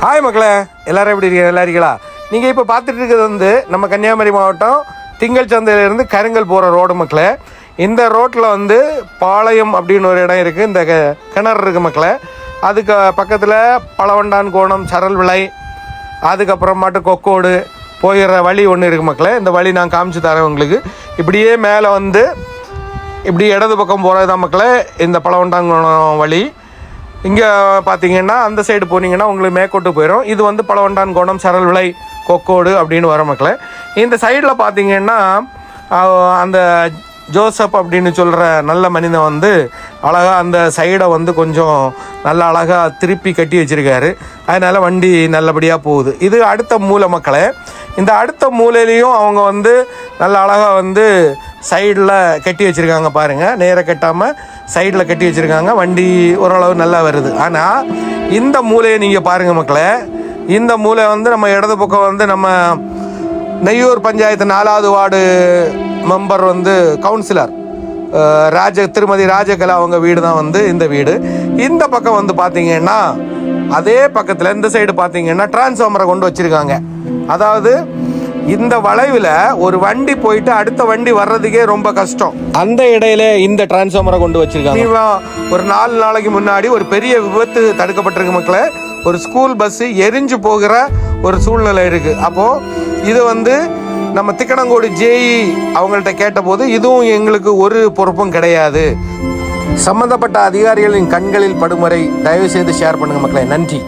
Hi மக்களே. எல்லாரும் எப்படி இருக்கீங்க? நல்லா இருக்கீங்களா? நீங்கள் இப்போ பார்த்துட்டு இருக்கிறது வந்து நம்ம கன்னியாகுமரி மாவட்டம் திங்கள் சந்தையிலேருந்து கருங்கல் போகிற ரோடு மக்களே. இந்த ரோட்டில் வந்து பாளையம் அப்படின்னு ஒரு இடம் இருக்குது இந்த க- கிணறு இருக்குது மக்களே. அதுக்கு பக்கத்தில் பழவண்டான் கோணம் சரல் விளை அதுக்கப்புறமாட்டு கொக்கோடு போயிடுற வழி ஒன்று இருக்குது மக்களே. இந்த வழி நான் காமிச்சு தரேன் உங்களுக்கு. இப்படியே மேலே வந்து இப்படி இடது பக்கம் போகிறது தான் மக்களே இந்த பழவண்டாங்குளம் வழி. இங்கே பார்த்தீங்கன்னா அந்த சைடு போனீங்கன்னா உங்களுக்கு மேற்கோட்டு போயிடும் இது வந்து பழவண்டான் கோணம் சரல்விளை கொக்கோடு அப்படின்னு வர மக்களே. இந்த சைடில் பார்த்தீங்கன்னா அந்த ஜோசப் அப்படின்னு சொல்கிற நல்ல மனிதன் வந்து அழகாக அந்த சைடை வந்து கொஞ்சம் நல்ல அழகாக திருப்பி கட்டி வச்சிருக்காரு. அதனால் வண்டி நல்லபடியாக போகுது. இது அடுத்த மூலை மக்களே. இந்த அடுத்த மூலையிலையும் அவங்க வந்து நல்ல அழகாக வந்து சைடில் கட்டி வச்சுருக்காங்க பாருங்கள் நேராக கட்டாமல் சைடில் கட்டி வச்சுருக்காங்க. வண்டி ஓரளவு நல்லா வருது. ஆனால் இந்த மூலையை நீங்கள் பாருங்கள் மக்களே. இந்த மூலை வந்து நம்ம இடது பக்கம் வந்து நம்ம நெய்யூர் பஞ்சாயத்து நாலாவது வார்டு மெம்பர் வந்து கவுன்சிலர். ராஜ திருமதி ராஜகலா அவங்க வீடு தான் வந்து இந்த வீடு. இந்த பக்கம் வந்து பார்த்தீங்கன்னா அதே பக்கத்தில் இந்த சைடு பார்த்தீங்கன்னா டிரான்ஸ்ஃபார்மரை கொண்டு வச்சுருக்காங்க. அதாவது இந்த வளைவில் ஒரு வண்டி போயிட்டு அடுத்த வண்டி வர்றதுக்கே ரொம்ப கஷ்டம். அந்த இடையில இந்த டிரான்ஸ்ஃபார்மரை கொண்டு வச்சிருக்காங்க. ஒரு நாலு நாளைக்கு முன்னாடி ஒரு பெரிய விபத்து தடுக்கப்பட்டிருக்கு மக்களே. ஒரு ஸ்கூல் பஸ் எரிஞ்சு போகிற ஒரு சூழ்நிலை இருக்கு. அப்போ இது வந்து நம்ம திக்கணங்கோடு ஜேஇ அவங்கள்ட்ட கேட்டபோது இதுவும் எங்களுக்கு ஒரு பொறுப்பும் கிடையாது. சம்பந்தப்பட்ட அதிகாரிகளின் கண்களில் படும் வரை தயவு செய்து ஷேர் பண்ணுங்க மக்களே. நன்றி.